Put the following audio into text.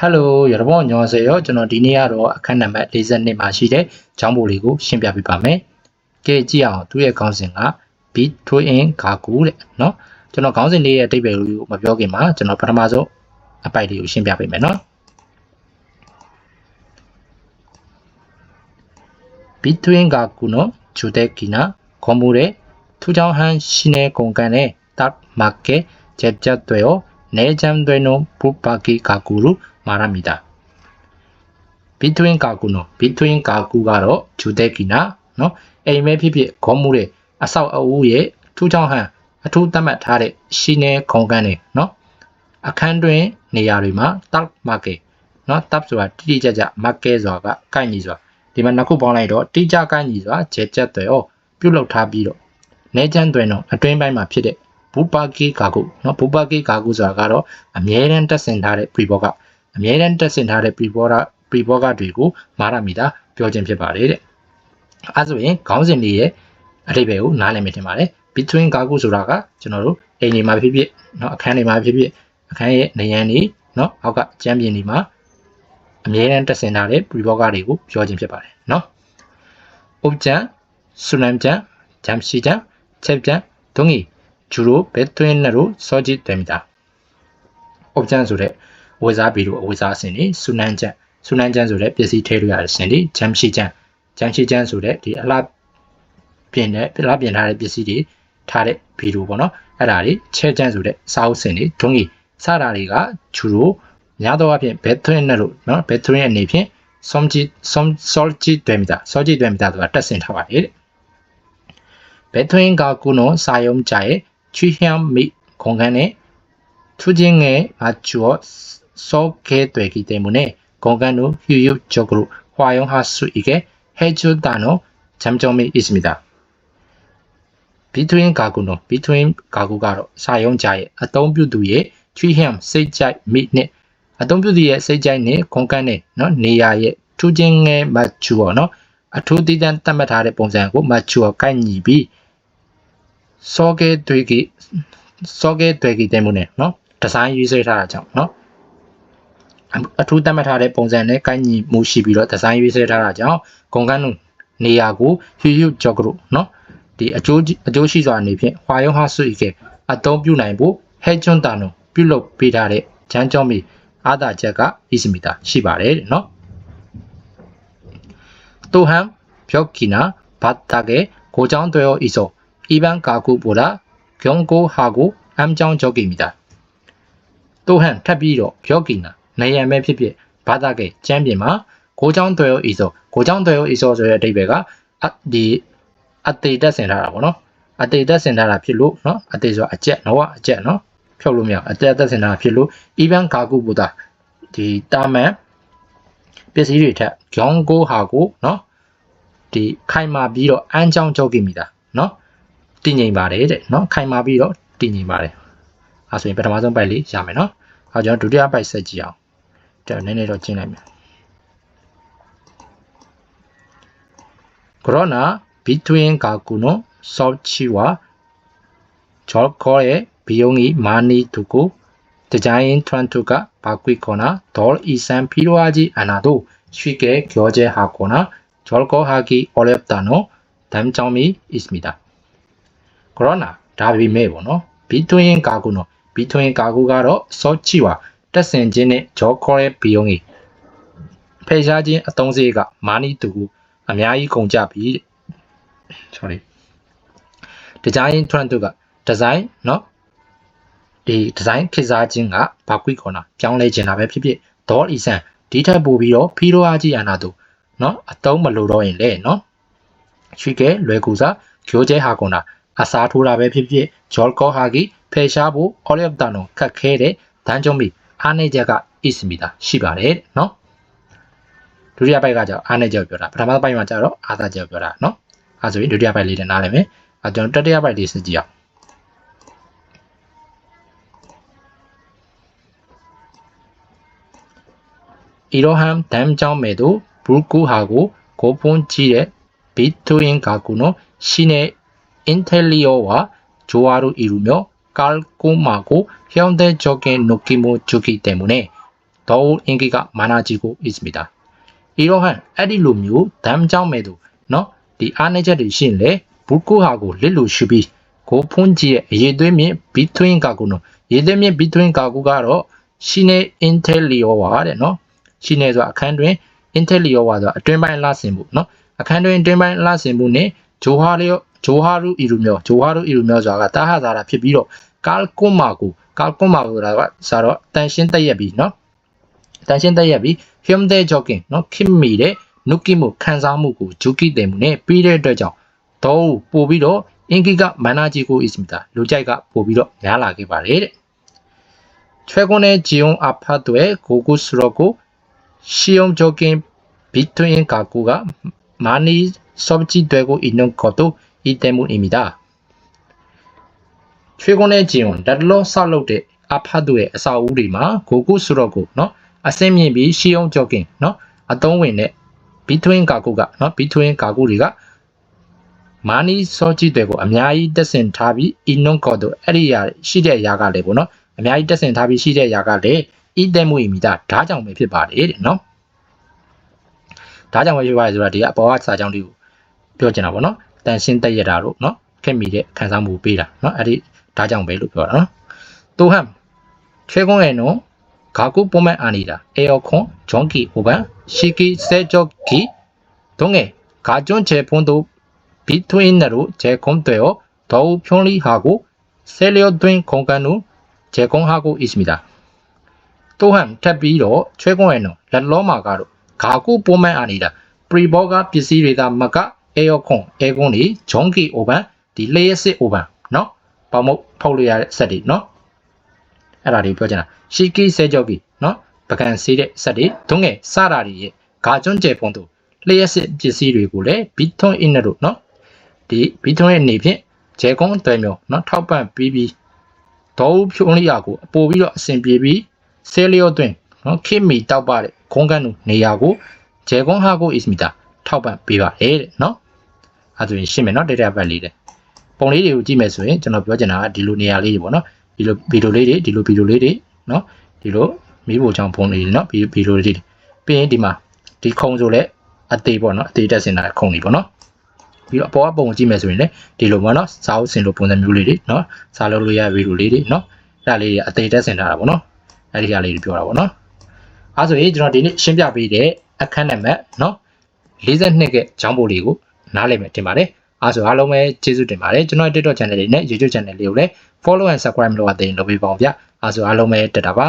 Hello ရတဘောညောစေရောကျွန်တော်ဒီနေ့ကတော့အခန်းနံပါတ်42မှာရှိတဲ့ចောင်းပိုလေးကိုရှင်းပြပေးပါမယ်။ကဲကြည့်အောင်သူ့ရဲ့ခေါင်းစဉ်က Beat to in Gaku တဲ့နော်။ကျွန်တော်ခေါင်းစဉ်လေးရဲ့အတိတ်ပဲလေးကိုမပြောခင်မှာကျွန်တော်ပထမဆုံးအပိုက်လေးကိုရှင်းပြပေးမယ်နော်။ Beat to in Gaku နော်ဂျူတက်ကီနာခွန်မိုတဲ့သူချောင်းဟန်ရှင်းတဲ့ကုန်ကန်နဲ့တပ်မာကက်ဂျက်ဂျက်တွေရောနေချမ်တွေနုပုပါကီကာကူရူ မာရမီတာ between ကာကူနော် between ကာကူကတော့ဂျူတဲ့ကီနာနော်အိမ်မဲဖြစ်ဖြစ်ခေါ်မှုတဲ့အဆောက်အဦရဲ့ထူးခြားဟန်အထူးသတ်မှတ်ထားတဲ့ရှင်းနေခုံကန်းတွေနော်အခန်းတွင်နေရာတွေမှာတပ်မာကေနော်တပ်ဆိုတာတိတိကျကျမာကေဆိုတာကကိုက်ညီဆိုတာဒီမှာနှစ်ခုပေါင်းလိုက်တော့တိကျကိုက်ညီဆိုတာဂျဲကျက်တွေရောပြုတ်လောက်ထားပြီးတော့နေချမ်းတွင်တော့အတွင်းပိုင်းမှာဖြစ်တဲ့ဘူပါကီကာကုနော်ဘူပါကီကာကုဆိုတာကတော့အမြဲတမ်းတက်ဆင်ထားတဲ့ pre ဘောက အမြဲတမ်းတက်ဆင်ထားတဲ့ pre-border pre-border တွေကိုမာရမီတာပြောခြင်းဖြစ်ပါတယ်တဲ့အဲဆိုရင်ခေါင်းစဉ်လေးရဲ့အထိပ္ပယ်ကိုနားလည်မယ်ထင်ပါတယ် between ကားခုဆိုတာကကျွန်တော်တို့အိမ်တွေမှာဖြစ်ဖြစ်เนาะအခန်းတွေမှာဖြစ်ဖြစ်အခန်းရဲ့နေရန်တွေเนาะအောက်ကကျမ်းပြင်တွေမှာအမြဲတမ်းတက်ဆင်ထားတဲ့ pre-border တွေကိုပြောခြင်းဖြစ်ပါတယ်เนาะအုပ်ချမ်းဆူနမ်ချမ်းဂျမ်ရှိချမ်းချက်ချမ်းဒုံကြီးဂျူရိုဘက်တွင်းနရိုစောဂျစ်တယ်မီတာအုပ်ချမ်းဆိုတဲ့ အဝတ်စားပေတို့အဝတ်စားအဆင့်တွေစူနန်းချန်စူနန်းချန်ဆိုတဲ့ပစ္စည်းထည့်လို့ရတဲ့အဆင့်တွေဂျမ်ရှိချန်ဂျမ်ရှိချန်ဆိုတဲ့ဒီအလားပြင်တဲ့ပြလားပြင်ထားတဲ့ပစ္စည်းတွေထားတဲ့ဗီဒီယိုပေါ့နော်အဲ့ဒါတွေချဲချန်ဆိုတဲ့စာအုပ်စင်တွေဒုံးကြီးစတာတွေကဂျူရိုများသောအားဖြင့်ဘက်ထရင်နဲ့လို့နော်ဘက်ထရင်အနေဖြင့်စုံကြည့်စုံစောကြည့်တွေ့မိတာစောကြည့်တွေ့မိတာဆိုတာတက်ဆင်ထားပါလေတဲ့ဘက်ထရင်ကကုနောစာယုံကြရဲ့ချီဟျမ်မိခုံခန်းနဲ့သူချင်းငယ်အချော 쏘게 되기 때문에 공간을 효율적으로 활용할 수 있게 해준다는 장점이 있습니다. between 가구는 between 가구가 사용자의 어떤뷰두의 취향, 세자 및အသုံးပြုသူရဲ့စိတ်ကြိုက်နဲ့ခွန်ကန်းနဲ့နော်နေရာရဲ့ထူးချင်းငယ်မချူော်နော်အထူးတည်တံ့သတ်မှတ်ထားတဲ့ပုံစံကိုမချူော်ကိုက်ညီပြီးစောကဲတွေ့ကြီးစောကဲတွေ့ကြီးတဲ့မှုနဲ့နော်ဒီဇိုင်းရေးဆွဲထားတာကြောင့်နော် အထူးသတ်မှတ်ထားတဲ့ပုံစံနဲ့ကိုက်ညီမှုရှိပြီးတော့ဒီဇိုင်းရေးဆွဲထားတာကြောင့်ခွန်ကန်းတို့နေရာကိုဟျူဟျူဂျော့ဂရုနော်ဒီအကျိုးအကျိုးရှိစွာအနေဖြင့်ဟွာယုံဟာဆွေကအသုံးပြုနိုင်ဖို့ဟဲကျွန်းတာနိုပြုလုပ်ပေးထားတဲ့ဂျန်ကျော်မီအားသာချက်က있습니다ရှိပါတယ်တဲ့နော်또한벽이나바닥에고정되어 있어 일반 가구보다 견고하고 안정적입니다 또한ထပ်ပြီးတော့벽이나 နေရံပဲဖြစ်ဖြစ်ဘာသာကဲကျမ်းပြင်မှာကိုချောင်းသွယ်ဤဆိုကိုချောင်းသွယ်ဤဆိုဆိုတဲ့အဓိပ္ပာယ်ကဒီအတေတက်ဆင်ထားတာပေါ့နော်အတေတက်ဆင်ထားတာဖြစ်လို့နော်အတေဆိုတာအကျက်နဝအကျက်နော်ဖြုတ်လို့မရအတေတက်ဆင်ထားတာဖြစ်လို့အီဗန်ကာကုဘုဒ္ဓဒီတာမန်ပစ္စည်းတွေထက်ဂျွန်ကိုဟာကိုနော်ဒီခိုင်မာပြီးတော့အန်းချောင်းချုပ်ကြည့်မိတာနော်တည်ငြိမ်ပါတယ်တဲ့နော်ခိုင်မာပြီးတော့တည်ငြိမ်ပါတယ်အဲဆိုရင်ပထမဆုံးပိုက်လေးရမယ်နော်အဲကျွန်တော်ဒုတိယပိုက်ဆက်ကြည့်အောင် ဒါနည်းနည်းတော့ကျင်းလိုက်မယ် 그러나 비트윈 가구는 설치와 절거의 비용이 많이 들고 디자인 트렌드가 바뀌거나 덜 이상 필요하지 않아도 쉽게 교제하거나 절거하기 어렵다는 단점이 있습니 다. 그러나 다비메보노 비트윈 가구는 비트윈 가구가로 설치와 တက်ဆင်ခြင်းနဲ့ဂျော့ခေါ်ရဲ့ဘီယုံကြီးဖယ်ရှားခြင်းအသုံးစရိတ်ကမာနီတူအများကြီးကုန်ကြပြီတဲ့ sorry ဒီဇိုင်း trend တို့ကဒီဇိုင်းเนาะဒီဒီဇိုင်းဖြစ်စားခြင်းကဘာကွိခေါ်တာပြောင်းလဲခြင်းတာပဲဖြစ်ဖြစ်ဒေါ်အီဆန်ဒီထက်ပိုပြီးတော့ဖီရိုအားကြီးအနာတို့เนาะအတုံးမလိုတော့ရင်လဲเนาะရွှေကဲလွယ်ကူစားဂျိုးကျဲဟာကုန်တာအစားထိုးတာပဲဖြစ်ဖြစ်ဂျော်ကောဟာဂီဖယ်ရှားဖို့အော်လျက်တန်တို့ခတ်ခဲတဲ့ဒန်းကျုံမီ အားနေချက်ကဣစမီတာရှိပါတယ်เนาะဒုတိယပိုက်ကကြောင့်အားနေချက်ပြောတာပထမပိုက်မှာကျတော့အာသာချက်ပြောတာเนาะအဲဆိုရင်ဒုတိယပိုက်လေးနဲ့နားလည်မယ်အဲကျွန်တော်တတိယပိုက်လေးစစ်ကြည့်အောင် 이러한 담점에도 불구하고 고분지의 비트윈 가구는 시내 인테리어와 조화를 이루며 깔끔하고 현대적인 느낌을 주기 때문에 더욱 인기가 많아지고 있습니다. 이러한 에디루뮤 담장매도 너, 디 아내자를 신래 불구하고 릴루 슈비 고폰지의 예되면 비트윈 가구는 예되면 비트윈 가구가로 신의 인텔리어와 너 신의အခန်းတွင် intellior ဆိုအတွင်းပိုင်းလှဆင်မှုเนาะအခန်းတွင်အတွင်းပိုင်းလှဆင်မှုနဲ့ဂျိုဟာလျောဂျိုဟာရူအီရူမျိုးဂျိုဟာရူအီရူမျိုးဆိုတာကတာဟာဇာတာဖြစ်ပြီးတော့ 깔끔하고 깔끔하고라서 당신 대비 너 당신 대비 현대적인 어, 너 긴밀의 느낌을 감상하고 주기 때문에 비례되죠. 더욱 보비로 인기가 많아지고 있습니다. 루자이가 보비로 야라기 말이에요. 최근에 지용 아파트의 고급스럽고 실용적인 비트인 가구가 많이 설치되고 있는 것도 이 때문입니다. ရွှေခွန်းနဲ့ဂျင်ကိုလက်တလုံးဆောက်လုပ်တဲ့အာဖတ်သူရဲ့အစာအုပ်တွေမှာဂိုကုဆိုတော့ကိုနော်အစင်းမြင့်ပြီးရှီယုံကြော့ကင်နော်အသုံးဝင်တဲ့ဘီထွင်းကာကုကနော်ဘီထွင်းကာကုတွေကမာနီစောကြည့်တွေကိုအများကြီးတက်ဆင်ထားပြီးအီနွန်ကော့တို့အဲ့ဒီရရှိတဲ့ຢာကလည်းပေါ့နော်အများကြီးတက်ဆင်ထားပြီးရှိတဲ့ຢာကလည်းဤတဲမွေမိတာဓာကြောင့်ပဲဖြစ်ပါတယ်တဲ့နော်ဓာကြောင့်ပဲဖြစ်ပါတယ်ဆိုတာဒီကအပေါ်ကစာကြောင်းတွေကိုပြောချင်တာပေါ့နော်တန်ရှင်းတက်ရတာတို့နော်ခက်မိတဲ့ခံစားမှုပေးတာနော်အဲ့ဒီ 다장벨루별 또한 최고에는 가구뿐만 아니라 에어컨, 전기 오반, 식기세척기 등의 가전제품도 비트윈으로 제공되어 더욱 편리하고 세련된 공간을 제공하고 있습니다. 또한 대비로 최고에는 렐로마가로 가구뿐만 아니라 프리버가 비스리다마가 에어컨, 에어컨이 전기 오반, 딜레이스 오반, ပေါမုတ်ဖောက်လို့ရတဲ့ဆက်တွေเนาะအဲ့ဒါတွေပြောချင်တာရှီကီဆဲကြောပြီเนาะပကံဆေးတဲ့ဆက်တွေဒုံငယ်စတာတွေရဲ့ဂါကျွန်းကျယ်ပုံတို့လျှက်စစ်ပစ္စည်းတွေကိုလည်းဘီထွန်အင်းနဲ့တို့เนาะဒီဘီထွန်ရဲ့နေဖြင့်ဂျဲကွန်တဲမျိုးเนาะထောက်ပံ့ပြီးပြီးဒေါ်ဖြုံးလျာကိုအပိုပြီးတော့အဆင်ပြေပြီးဆဲလျော့တွင်เนาะခိမီတောက်ပါတဲ့ခုံးကန်းတို့နေရာကိုဂျဲကွန်ဟာကိုအစ်မီတာထောက်ပံ့ပေးပါတယ်တဲ့เนาะအဲ့ဒါရင်ရှင်းမယ်เนาะ data pack လေးတဲ့ ပုံလေးတွေကိုကြည့်မယ်ဆိုရင်ကျွန်တော်ပြောချင်တာကဒီလိုနေရာလေးတွေပေါ့နော်ဒီလိုဗီဒီယိုလေးတွေဒီလိုဗီဒီယိုလေးတွေနော်ဒီလိုမီးပုံချောင်းပုံလေးတွေနော်ဗီဒီယိုလေးတွေပြီးရင်ဒီမှာဒီခုံဆိုလဲအသေးပေါ့နော်အသေးတက်စင်တာခုံလေးပေါ့နော်ပြီးတော့အပေါ်ကပုံကိုကြည့်မယ်ဆိုရင်လည်းဒီလိုပေါ့နော်စာအုပ်စင်လိုပုံစံမျိုးလေးတွေနော်စာလုပ်လို့ရဗီဒီယိုလေးတွေနော်အဲ့ဒါလေးတွေအသေးတက်စင်တာပေါ့နော်အဲ့ဒီဟာလေးတွေပြောတာပေါ့နော်အဲ့ဆိုရင်ကျွန်တော်ဒီနေ့ရှင်းပြပေးတဲ့အခန်းနံပါတ်နော်42ကကျောင်းပို့လေးကိုနားလည်မယ်တင်ပါတယ် အားဆိုအားလုံးပဲကျေးဇူးတင်ပါတယ်ကျွန်တော် TikTok channel လေးနဲ့ YouTube channel လေးကိုလည်း follow and subscribe လုပ်ရတဲ့လုပ်ပေးပါအောင်ဗျအားဆိုအားလုံးပဲတက်တာပါ